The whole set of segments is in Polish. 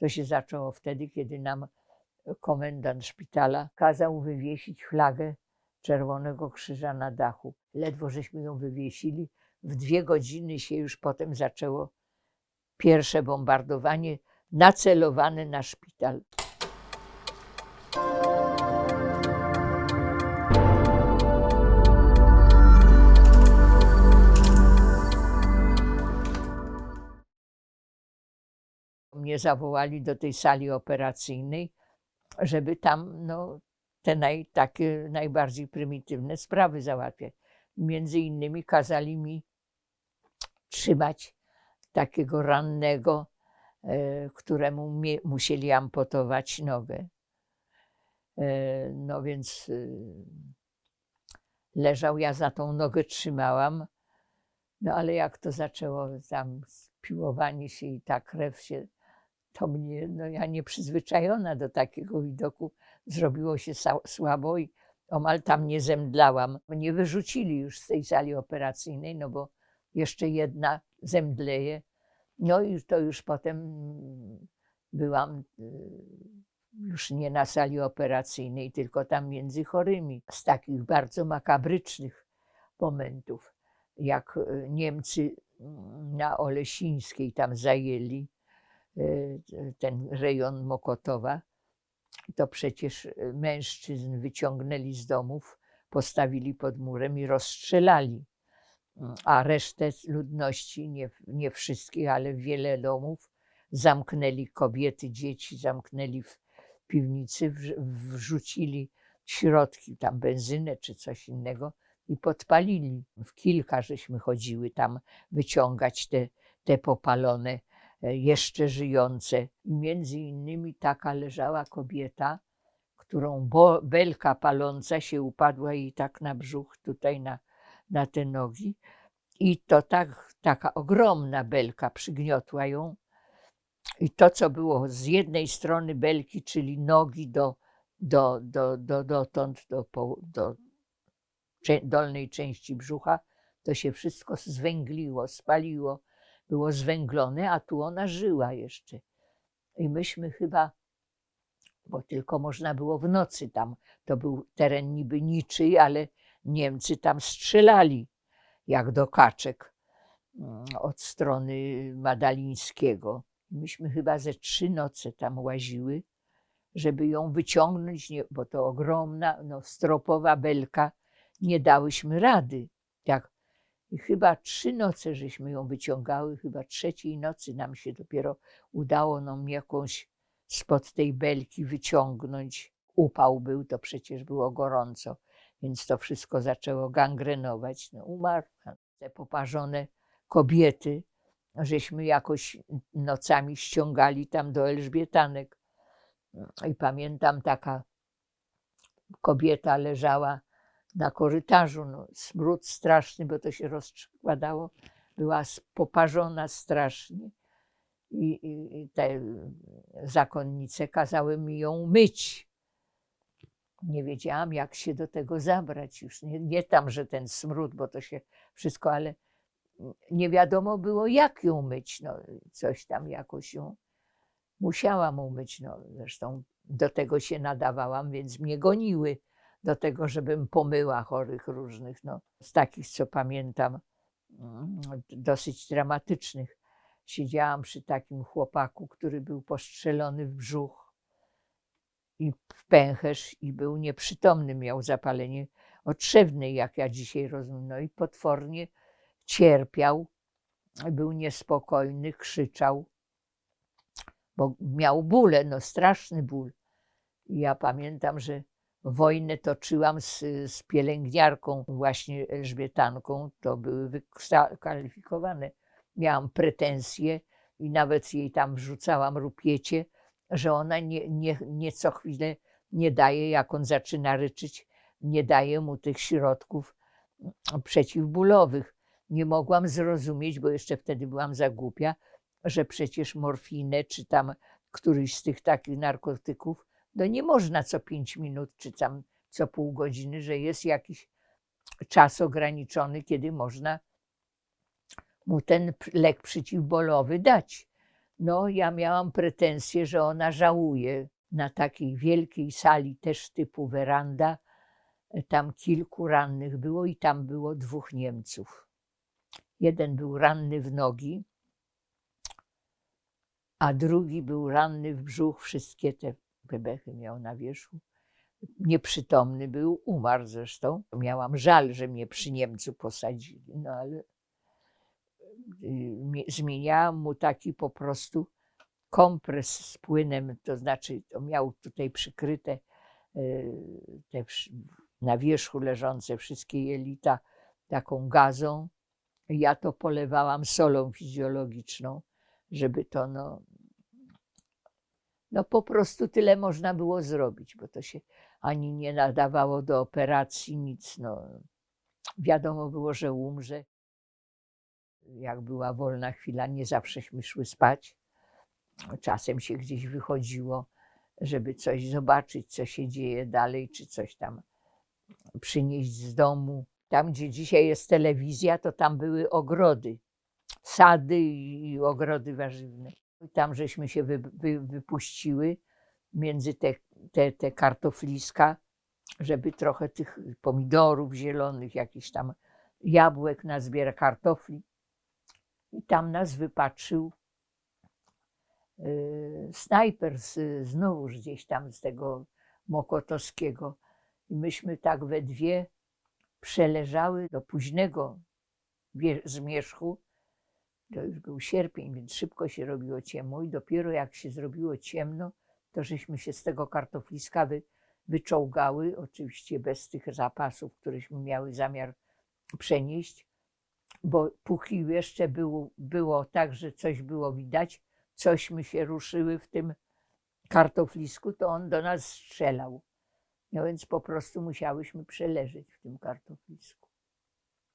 To się zaczęło wtedy, kiedy nam komendant szpitala kazał wywiesić flagę Czerwonego Krzyża na dachu. Ledwo żeśmy ją wywiesili, w dwie godziny się już potem zaczęło pierwsze bombardowanie nacelowane na szpital. Mnie zawołali do tej sali operacyjnej, żeby tam no, te naj, takie najbardziej prymitywne sprawy załatwiać. Między innymi kazali mi trzymać takiego rannego, e, któremu mie, musieli amputować nogę. E, no więc e, leżał, ja za tą nogę trzymałam. No ale jak to zaczęło tam piłowanie się i ta krew się, to mnie, no ja nieprzyzwyczajona do takiego widoku, zrobiło się słabo i omal tam nie zemdlałam. Mnie wyrzucili już z tej sali operacyjnej, no bo jeszcze jedna zemdleje. No i to już potem mm, byłam y, już nie na sali operacyjnej, tylko tam między chorymi. Z takich bardzo makabrycznych momentów, jak y, Niemcy mm, na Olesińskiej tam zajęli ten rejon Mokotowa, to przecież mężczyzn wyciągnęli z domów, postawili pod murem i rozstrzelali. A resztę ludności, nie, nie wszystkich, ale wiele domów, zamknęli kobiety, dzieci, zamknęli w piwnicy, wrz- wrzucili środki, tam benzynę czy coś innego i podpalili. W kilka żeśmy chodziły tam wyciągać te, te popalone jeszcze żyjące. I między innymi taka leżała kobieta, którą bo, belka paląca się upadła jej tak na brzuch, tutaj na, na te nogi. I to tak, taka ogromna belka przygniotła ją. I to, co było z jednej strony belki, czyli nogi do, do, do, do, dotąd, do, do dolnej części brzucha, to się wszystko zwęgliło, spaliło, było zwęglone, a tu ona żyła jeszcze. I myśmy chyba, bo tylko można było w nocy tam, to był teren niby niczyj, ale Niemcy tam strzelali, jak do kaczek mm, od strony Madalińskiego. Myśmy chyba ze trzy noce tam łaziły, żeby ją wyciągnąć, bo to ogromna, no, stropowa belka, nie dałyśmy rady. Jak, I chyba trzy noce żeśmy ją wyciągały, chyba trzeciej nocy nam się dopiero udało nam jakąś spod tej belki wyciągnąć. Upał był, to przecież było gorąco, więc to wszystko zaczęło gangrenować. No, umarła. Te poparzone kobiety, żeśmy jakoś nocami ściągali tam do Elżbietanek. I pamiętam, taka kobieta leżała na korytarzu, no, smród straszny, bo to się rozkładało, była poparzona strasznie. I, i, i te zakonnice kazały mi ją myć. Nie wiedziałam, jak się do tego zabrać. Już nie, nie tam, że ten smród, bo to się wszystko, ale nie wiadomo było, jak ją myć. No, coś tam jakoś ją musiałam umyć. No, zresztą do tego się nadawałam, więc mnie goniły do tego, żebym pomyła chorych różnych. No, z takich, co pamiętam, mm, dosyć dramatycznych. Siedziałam przy takim chłopaku, który był postrzelony w brzuch i w pęcherz i był nieprzytomny, miał zapalenie otrzewne, jak ja dzisiaj rozumiem. No i potwornie cierpiał, był niespokojny, krzyczał, bo miał bóle, no straszny ból. I ja pamiętam, że wojnę toczyłam z, z pielęgniarką, właśnie Elżbietanką, to były wykwalifikowane. Miałam pretensje i nawet jej tam wrzucałam rupiecie, że ona nie, nie, nie co chwilę nie daje, jak on zaczyna ryczyć, nie daje mu tych środków przeciwbólowych. Nie mogłam zrozumieć, bo jeszcze wtedy byłam za głupia, że przecież morfinę czy tam któryś z tych takich narkotyków, no nie można co pięć minut czy tam co pół godziny, że jest jakiś czas ograniczony, kiedy można mu ten lek przeciwbólowy dać. No, ja miałam pretensje, że ona żałuje. Na takiej wielkiej sali, też typu weranda, tam kilku rannych było i tam było dwóch Niemców. Jeden był ranny w nogi, a drugi był ranny w brzuch. Wszystkie te bebechy miał na wierzchu. Nieprzytomny był, umarł zresztą. Miałam żal, że mnie przy Niemcu posadzili, no ale y, zmieniałam mu taki po prostu kompres z płynem, to znaczy to miał tutaj przykryte y, te na wierzchu leżące wszystkie jelita taką gazą. Ja to polewałam solą fizjologiczną, żeby to no, no po prostu tyle można było zrobić, bo to się ani nie nadawało do operacji, nic. No. Wiadomo było, że umrze. Jak była wolna chwila, nie zawsześmy szły spać. Czasem się gdzieś wychodziło, żeby coś zobaczyć, co się dzieje dalej, czy coś tam przynieść z domu. Tam, gdzie dzisiaj jest telewizja, to tam były ogrody, sady i ogrody warzywne. Tam żeśmy się wy, wy, wypuściły między te, te, te kartofliska, żeby trochę tych pomidorów zielonych, jakichś tam jabłek nazbiera, kartofli. I tam nas wypatrzył yy, snajper z, znowuż gdzieś tam z tego Mokotowskiego. I myśmy tak we dwie przeleżały do późnego zmierzchu. To już był sierpień, więc szybko się robiło ciemno i dopiero jak się zrobiło ciemno, to żeśmy się z tego kartofliska wy, wyczołgały, oczywiście bez tych zapasów, któreśmy miały zamiar przenieść, bo póki jeszcze było, było tak, że coś było widać, cośmy się ruszyły w tym kartoflisku, to on do nas strzelał. No więc po prostu musiałyśmy przeleżeć w tym kartoflisku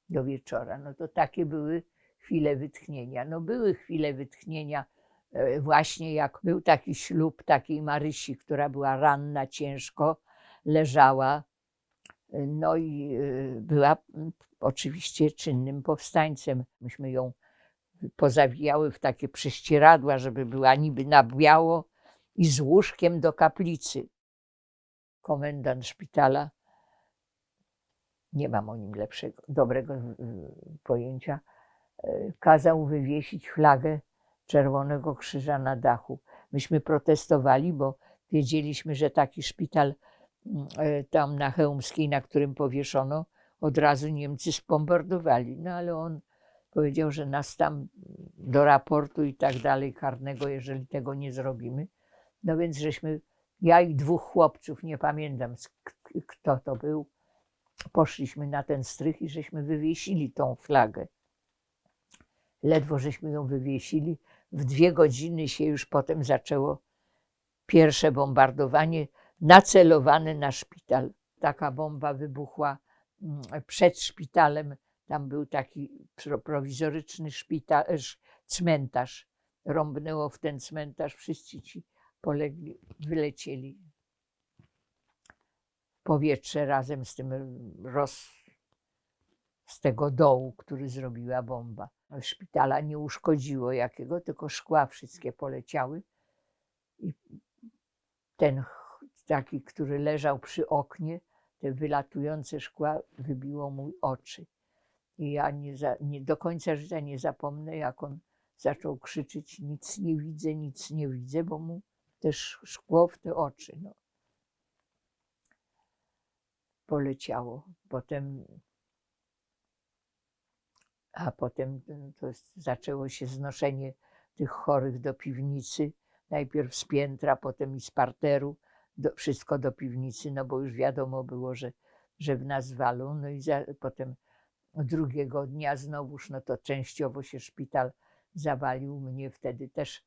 do wieczora. No to takie były chwile wytchnienia. No były chwile wytchnienia e, właśnie jak był taki ślub takiej Marysi, która była ranna ciężko, leżała. No i e, była oczywiście czynnym powstańcem. Myśmy ją pozawijały w takie prześcieradła, żeby była niby na biało i z łóżkiem do kaplicy komendant szpitala, nie mam o nim lepszego, dobrego pojęcia, e, kazał wywiesić flagę Czerwonego Krzyża na dachu. Myśmy protestowali, bo wiedzieliśmy, że taki szpital mm, e, tam na Chełmskiej, na którym powieszono, od razu Niemcy spombardowali. No ale on powiedział, że nas tam do raportu i tak dalej karnego, jeżeli tego nie zrobimy. No więc żeśmy ja i dwóch chłopców, nie pamiętam kto to był, poszliśmy na ten strych i żeśmy wywiesili tą flagę. Ledwo żeśmy ją wywiesili, w dwie godziny się już potem zaczęło pierwsze bombardowanie nacelowane na szpital. Taka bomba wybuchła mm, przed szpitalem. Tam był taki prowizoryczny szpital, cmentarz. Rąbnęło w ten cmentarz wszyscy ci polegli, wylecieli powietrze razem z tym roz, z tego dołu, który zrobiła bomba. Szpitala nie uszkodziło jakiego, tylko szkła wszystkie poleciały. I ten taki, który leżał przy oknie, te wylatujące szkła wybiło mój oczy. I ja nie, za, nie do końca życia nie zapomnę, jak on zaczął krzyczeć: Nic nie widzę, nic nie widzę, bo mu też szkło w te oczy. No. Poleciało. Potem, a potem to zaczęło się znoszenie tych chorych do piwnicy. Najpierw z piętra, potem i z parteru. Do, wszystko do piwnicy, no bo już wiadomo było, że, że w nas walą. No i za, potem drugiego dnia znowuż, no to częściowo się szpital zawalił. Mnie wtedy też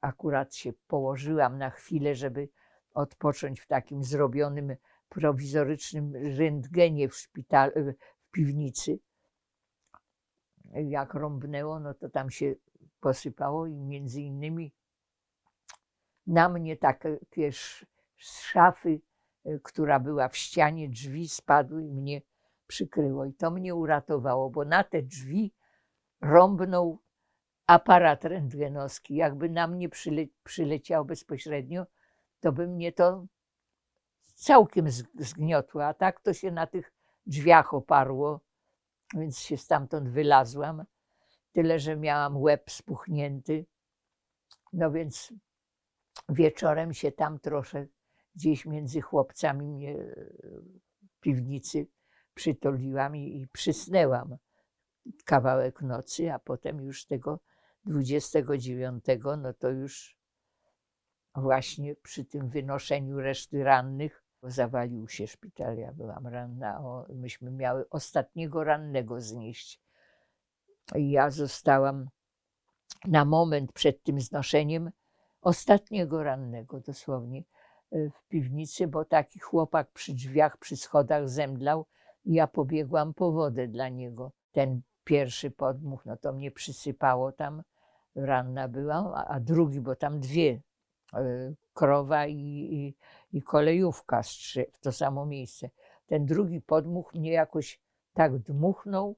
akurat się położyłam na chwilę, żeby odpocząć w takim zrobionym prowizorycznym rentgenie w, szpital, w piwnicy. Jak rąbnęło, no to tam się posypało i między innymi na mnie takie szafy, która była w ścianie, drzwi spadły i mnie przykryło. I to mnie uratowało, bo na te drzwi rąbnął aparat rentgenowski. Jakby na mnie przyle, przyleciał bezpośrednio, to by mnie to całkiem zgniotło, a tak to się na tych drzwiach oparło, więc się stamtąd wylazłam. Tyle, że miałam łeb spuchnięty. No więc wieczorem się tam troszkę gdzieś między chłopcami mnie e, w piwnicy przytuliłam i, i przysnęłam kawałek nocy, a potem już tego 29, no to już właśnie przy tym wynoszeniu reszty rannych zawalił się szpital. Ja byłam ranna, o, myśmy miały ostatniego rannego znieść. Ja zostałam na moment przed tym znoszeniem ostatniego rannego dosłownie y, w piwnicy, bo taki chłopak przy drzwiach, przy schodach zemdlał i ja pobiegłam po wodę dla niego. Ten pierwszy podmuch, no to mnie przysypało tam, ranna byłam, a, a drugi, bo tam dwie, krowa i, i, i kolejówka w to samo miejsce. Ten drugi podmuch mnie jakoś tak dmuchnął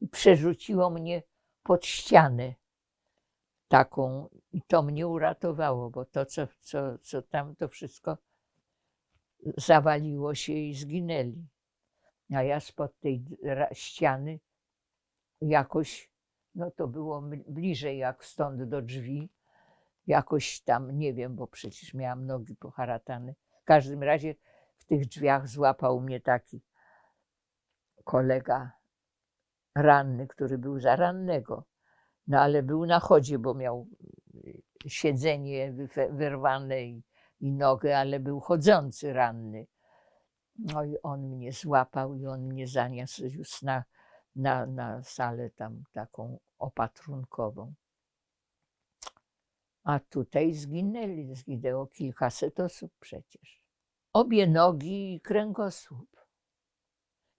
i przerzuciło mnie pod ścianę taką i to mnie uratowało, bo to, co, co, co tam, to wszystko zawaliło się i zginęli. A ja spod tej ściany jakoś, no to było bliżej jak stąd do drzwi, jakoś tam, nie wiem, bo przecież miałam nogi poharatane. W każdym razie w tych drzwiach złapał mnie taki kolega ranny, który był za rannego. No ale był na chodzie, bo miał y, siedzenie wyrwane i, i nogę, ale był chodzący ranny. No i on mnie złapał i on mnie zaniósł już na, na, na salę tam taką opatrunkową. A tutaj zginęli, zginęło kilkaset osób przecież. Obie nogi i kręgosłup.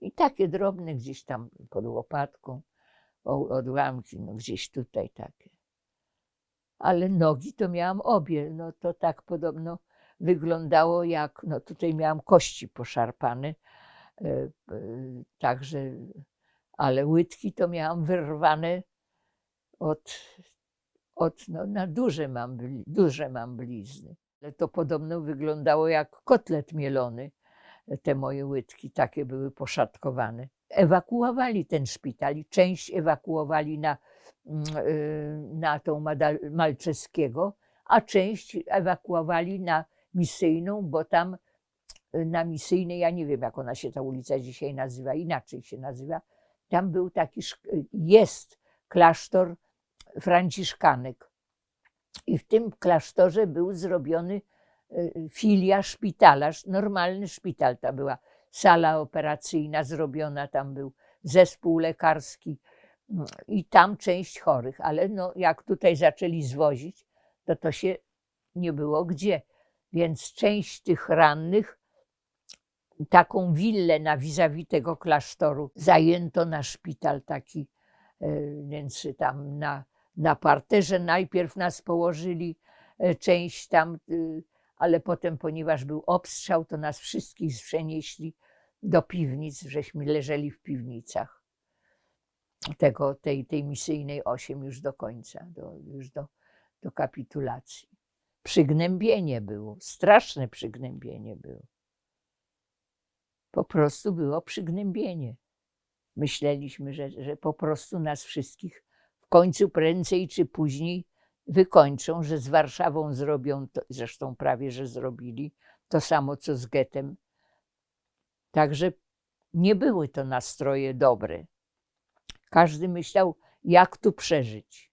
I takie drobne gdzieś tam pod łopatką, odłamki, no gdzieś tutaj takie. Ale nogi to miałam obie, no to tak podobno wyglądało jak, no tutaj miałam kości poszarpane, e, e, także, ale łydki to miałam wyrwane od, od no na duże mam, duże mam blizny. Ale to podobno wyglądało jak kotlet mielony, te moje łydki, takie były poszatkowane. Ewakuowali ten szpital i część ewakuowali na, mm, y, na tą Malczeskiego, a część ewakuowali na Misyjną, bo tam y, na Misyjnej, ja nie wiem jak ona się ta ulica dzisiaj nazywa, inaczej się nazywa, tam był taki, jest klasztor franciszkanek. I w tym klasztorze był zrobiony y, filia szpitala, sz- normalny szpital. To była sala operacyjna zrobiona, tam był zespół lekarski mm, i tam część chorych, ale no, jak tutaj zaczęli zwozić, to to się nie było gdzie. Więc część tych rannych, taką willę na vis-a-vis tego klasztoru zajęto na szpital taki, e, więc tam na, na parterze najpierw nas położyli, e, część tam, y, ale potem, ponieważ był obstrzał, to nas wszystkich przenieśli do piwnic, żeśmy leżeli w piwnicach tego, tej, tej misyjnej 8 już do końca, do, już do, do kapitulacji. Przygnębienie było, straszne przygnębienie było. Po prostu było przygnębienie. Myśleliśmy, że, że po prostu nas wszystkich końcu prędzej czy później wykończą, że z Warszawą zrobią, to, zresztą prawie, że zrobili, to samo co z getem. Także nie były to nastroje dobre. Każdy myślał, jak tu przeżyć.